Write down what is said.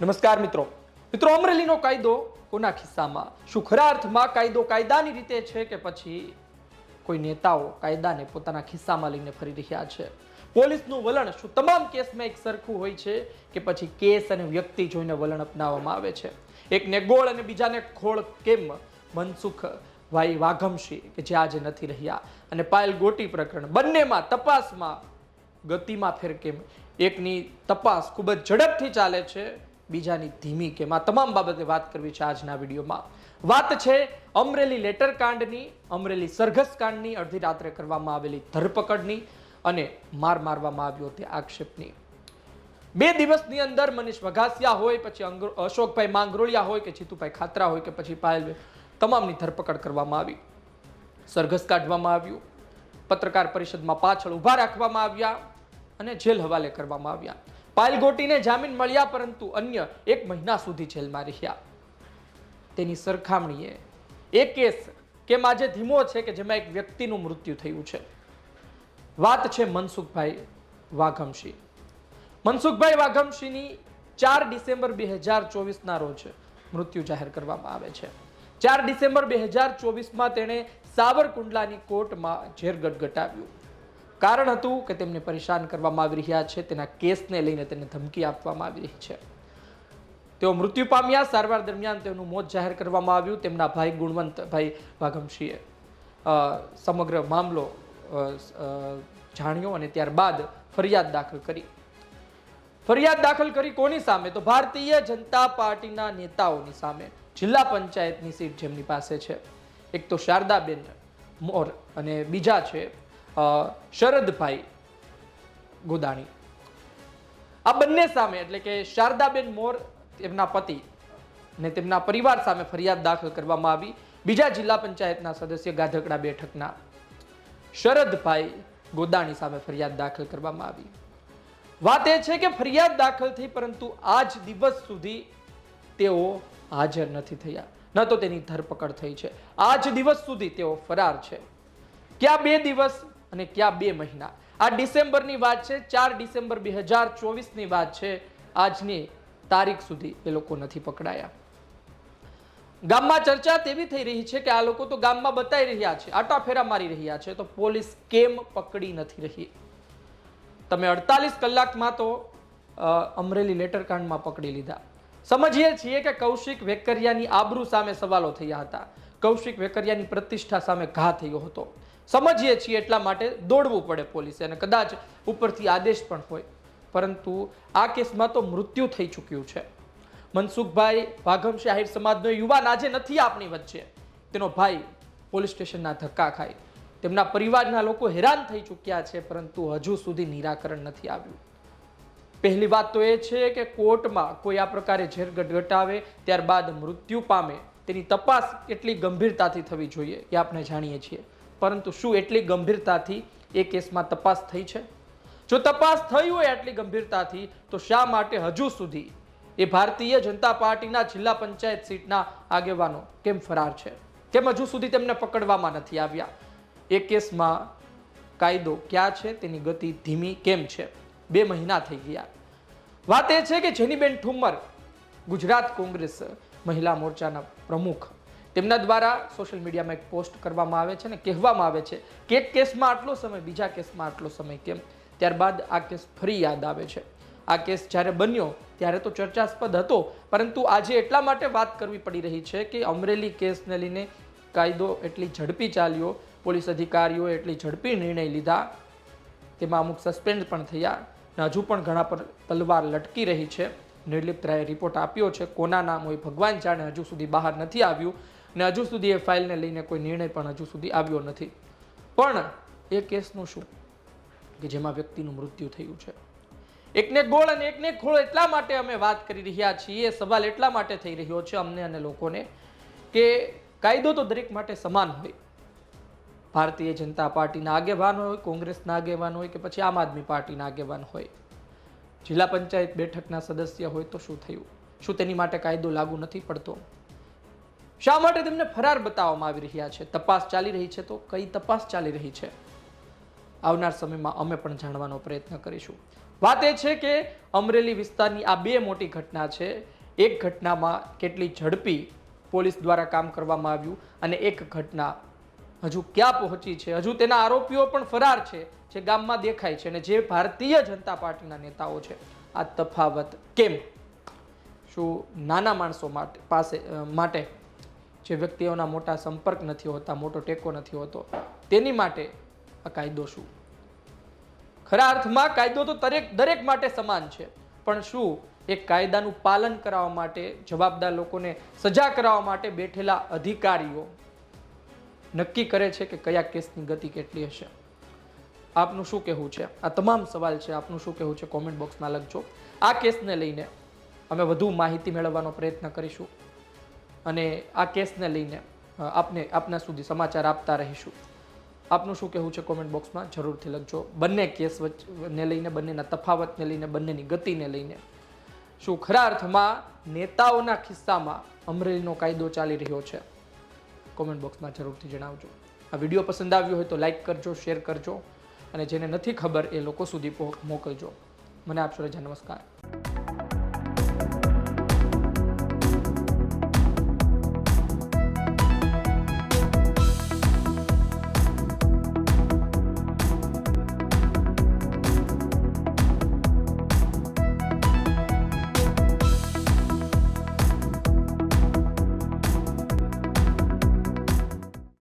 નમસ્કાર મિત્રો. મિત્રો, અમરેલીનો કાયદો કોના ખિસ્સામાં? શું અર્થમાં કાયદો કાયદાની રીતે છે કે પછી કોઈ નેતાઓ કાયદાને પોતાના ખિસ્સામાં લઈને ફરી રહ્યા છે? પોલીસનું વલણ શું? તમામ કેસમાં એક સરખું હોય છે કે પછી કેસ અને વ્યક્તિ જોઈને વલણ અપનાવવામાં આવે છે? એકને ગોળ અને બીજાને ખોળ કેમ? મનસુખ ભાઈ વાઘમશી કે જે આજે નથી રહ્યા? અને પાયલ ગોટી પ્રકરણ બંનેમાં તપાસમાં ગતિમાં ફેર કેમ? એકની તપાસ ખૂબ જ ઝડપથી ચાલે છે. બીજાની ધીમી કે આ તમામ બાબતે વાત કરવી છે આજના વિડીયોમાં. વાત છે અમરેલી લેટર કાંડની, અમરેલી સરઘસ કાંડની, અડધી રાત્રે કરવામાં આવેલી ધરપકડની અને માર મારવામાં આવ્યો તે આક્ષેપની. બે દિવસની અંદર મનીષ વઘાસિયા હોય, પછી અશોકભાઈ માંગરોળિયા હોય કે જીતુભાઈ ખાતરા હોય કે પછી પાયલ તમામની ધરપકડ કરવામાં આવી. સરઘસ કાઢવામાં આવ્યું. પત્રકાર પરિષદમાં પાછળ ઊભા રાખવામાં આવ્યા અને જેલ હવાલે કરવામાં આવ્યા. પાયલ ગોટીને જામીન મળ્યા પરંતુ અન્ય એક મહિના સુધી જેલમાં રહ્યા. તેની સરખામણીએ એ કેસ કેમ આજે ધીમો છે કે જેમાં એક વ્યક્તિનું મૃત્યુ થયું છે. વાત છે મનસુખભાઈ વાઘમશી. મનસુખભાઈ વાઘમશીની ચાર ડિસેમ્બર બે હજાર ચોવીસના રોજ મૃત્યુ જાહેર કરવામાં આવે છે. ચાર ડિસેમ્બર બે હજાર ચોવીસમાં તેણે સાવરકુંડલાની કોર્ટમાં ઝેર ગટગટાવ્યું. કારણ હતું કે તેમને પરેશાન કરવામાં આવી રહ્યા છે. તેના કેસને લઈને તેને ધમકી આપવામાં આવી રહી છે. તેઓ મૃત્યુ પામ્યા. સારવાર દરમિયાન તેમનું મોત જાહેર કરવામાં આવ્યું. તેમના ભાઈ ગુણવંતભાઈ વાઘમશીએ સમગ્ર મામલો જાણ્યો અને ત્યારબાદ ફરિયાદ દાખલ કરી. ફરિયાદ દાખલ કરી કોની સામે? તો ભારતીય જનતા પાર્ટીના નેતાઓની સામે. જિલ્લા પંચાયતની સીટ જેમની પાસે છે. એક તો શારદાબેન મોર અને બીજા છે શરદભાઈ ગોદાણી. આ બંને સામે, એટલે કે શારદાબેન મોર તેમના પતિ ને તેમના પરિવાર સામે ફરિયાદ દાખલ કરવામાં આવી. બીજા જિલ્લા પંચાયતના સદસ્ય ગાધકડા બેઠકના શરદભાઈ ગોદાણી સામે ફરિયાદ દાખલ કરવામાં આવી. વાત એ છે કે ફરિયાદ દાખલ થઈ, પરંતુ આજ દિવસ સુધી તેઓ હાજર નથી થયા. ન તો તેની ધરપકડ થઈ છે. આજ દિવસ સુધી તેઓ ફરાર છે. ક્યાં બે દિવસ અને ક્યાં બે મહિના. આ ડિસેમ્બરની વાત છે, ચાર ડિસેમ્બર બે હજાર ચોવીસની વાત છે. આજની તારીખ સુધી એ લોકો નથી પકડાયા. ગામમાં ચર્ચા તેવી થઈ રહી છે કે આ લોકો તો ગામમાં બતાવી રહ્યા છે આટા ફેરા મારી રહ્યા છે, તો પોલીસ કેમ પકડી નથી રહી? તમે અડતાલીસ કલાકમાં તો અમરેલી લેટરકાંડમાં પકડી લીધા. સમજીએ છીએ કે કૌશિક વેકરિયાની આબરૂ સામે સવાલો થયા હતા. કૌશિક વેકરિયાની પ્રતિષ્ઠા સામે ઘા થયો હતો. સમજીએ છીએ એટલા માટે દોડવું પડે પોલીસે અને કદાચ ઉપરથી આદેશ પણ હોય. પરંતુ આ કેસમાં તો મૃત્યુ થઈ ચૂક્યું છે. મનસુખભાઈ વાઘમ આહિર સમાજનો યુવાન આજે નથી આપણી વચ્ચે. તેનો ભાઈ પોલીસ સ્ટેશનના ધક્કા ખાય. તેમના પરિવારના લોકો હેરાન થઈ ચૂક્યા છે, પરંતુ હજુ સુધી નિરાકરણ નથી આવ્યું. પહેલી વાત તો એ છે કે કોર્ટમાં કોઈ આ પ્રકારે ઝેર ગટગટાવે, ત્યારબાદ મૃત્યુ પામે. તેની તપાસ એટલી ગંભીરતાથી થવી જોઈએ એ આપણે જાણીએ છીએ. પરંતુ શું એટલી ગંભીરતાથી એ કેસમાં તપાસ થઈ છે? જો તપાસ થઈ હોય આટલી ગંભીરતાથી, તો શા માટે હજુ સુધી એ ભારતીય જનતા પાર્ટીના જિલ્લા પંચાયત સીટના આગેવાનો કેમ ફરાર છે? કેમ હજુ સુધી તેમને પકડવામાં નથી આવ્યા? એ કેસમાં કાયદો ક્યાં છે? તેની ગતિ ધીમી કેમ છે? બે મહિના થઈ ગયા. વાત એ છે કે જેનીબેન ઠુમ્મર ગુજરાત કોંગ્રેસ મહિલા મોરચાના પ્રમુખ તેમના દ્વારા સોશિયલ મીડિયામાં એક પોસ્ટ કરવામાં આવે છે ને કહેવામાં આવે છે, કે એક કેસમાં આટલો સમય, બીજા કેસમાં આટલો સમય કેમ? ત્યારબાદ આ કેસ ફરી યાદ આવે છે. આ કેસ જ્યારે બન્યો, ત્યારે તો ચર્ચાસ્પદ હતો, પરંતુ આજે એટલા માટે વાત કરવી પડી રહી છે કે અમરેલી કેસને લઈને કાયદો એટલી ઝડપી ચાલ્યો, પોલીસ અધિકારીઓએ એટલી ઝડપી નિર્ણય લીધા, તેમાં અમુક સસ્પેન્ડ પણ થયા અને હજુ પણ ઘણા પર તલવાર લટકી રહી છે. નિર્લિપ્ત રાયે રિપોર્ટ આપ્યો છે, કોના નામ હોય ભગવાન જાણે હજુ સુધી બહાર નથી આવ્યું. અને હજુ સુધી એ ફાઇલને લઈને કોઈ નિર્ણય પણ હજુ સુધી આવ્યો નથી. પણ એ કેસનું શું? કે જેમાં વ્યક્તિનું મૃત્યુ થયું છે. એકને ગોળ અને એકને ખોળ એટલા માટે અમે વાત કરી રહ્યા છીએ, સવાલ એટલા માટે થઈ રહ્યો છે અમને અને લોકોને કે કાયદો તો દરેક માટે સમાન હોય. ભારતીય જનતા પાર્ટીના આગેવાન હોય, કોંગ્રેસના આગેવાન હોય કે પછી આમ આદમી પાર્ટીના આગેવાન હોય. જિલ્લા પંચાયત બેઠકના સદસ્ય હોય તો શું થયું? શું તેની માટે કાયદો લાગુ નથી પડતો? શા માટે તેમને ફરાર બતાવવામાં આવી રહ્યા છે? તપાસ ચાલી રહી છે તો કઈ તપાસ ચાલી રહી છે? આવનાર સમયમાં અમે પણ જાણવાનો પ્રયત્ન કરીશું. વાત એ છે કે અમરેલી વિસ્તારની આ બે મોટી ઘટના છે. એક ઘટનામાં કેટલી ઝડપી પોલીસ દ્વારા કામ કરવામાં આવ્યું અને એક ઘટના હજુ ક્યાં પહોંચી છે? હજુ તેના આરોપીઓ પણ ફરાર છે, જે ગામમાં દેખાય છે અને જે ભારતીય જનતા પાર્ટીના નેતાઓ છે. આ તફાવત કેમ? શું નાના માણસો માટે પાસે માટે જે વ્યક્તિઓના મોટા સંપર્ક નથી હોતા, મોટો ટેકો નથી હોતો, તેની માટે આ કાયદો શું? ખરા અર્થમાં કાયદો તો દરેક દરેક માટે સમાન છે. પણ શું? એક કાયદાનું પાલન કરાવવા માટે, જવાબદાર લોકોને સજા કરાવવા માટે બેઠેલા અધિકારીઓ નક્કી કરે છે કે કયા કેસની ગતિ કેટલી હશે. આપનું શું કહેવું છે? આ તમામ સવાલ છે. આપનું શું કહેવું છે? કોમેન્ટ બોક્સમાં લખજો. આ કેસને લઈને અમે વધુ માહિતી મેળવવાનો પ્રયત્ન કરીશું. અને આ કેસને લઈને આપને, આપના સુધી સમાચાર આપતા રહીશું. આપનું શું કહેવું છે કોમેન્ટ બોક્સમાં જરૂરથી લખજો. બંને કેસ વચ્ચે લઈને, બંનેના તફાવતને લઈને, બંનેની ગતિને લઈને. શું ખરા અર્થમાં નેતાઓના ખિસ્સામાં અમરેલીનો કાયદો ચાલી રહ્યો છે? કોમેન્ટ બોક્સમાં જરૂરથી જણાવજો. આ વીડિયો પસંદ આવ્યો હોય તો લાઈક કરજો શેર કરજો, અને જેને નથી ખબર એ લોકો સુધી મોકલજો. મને આપશો રજા નમસ્કાર.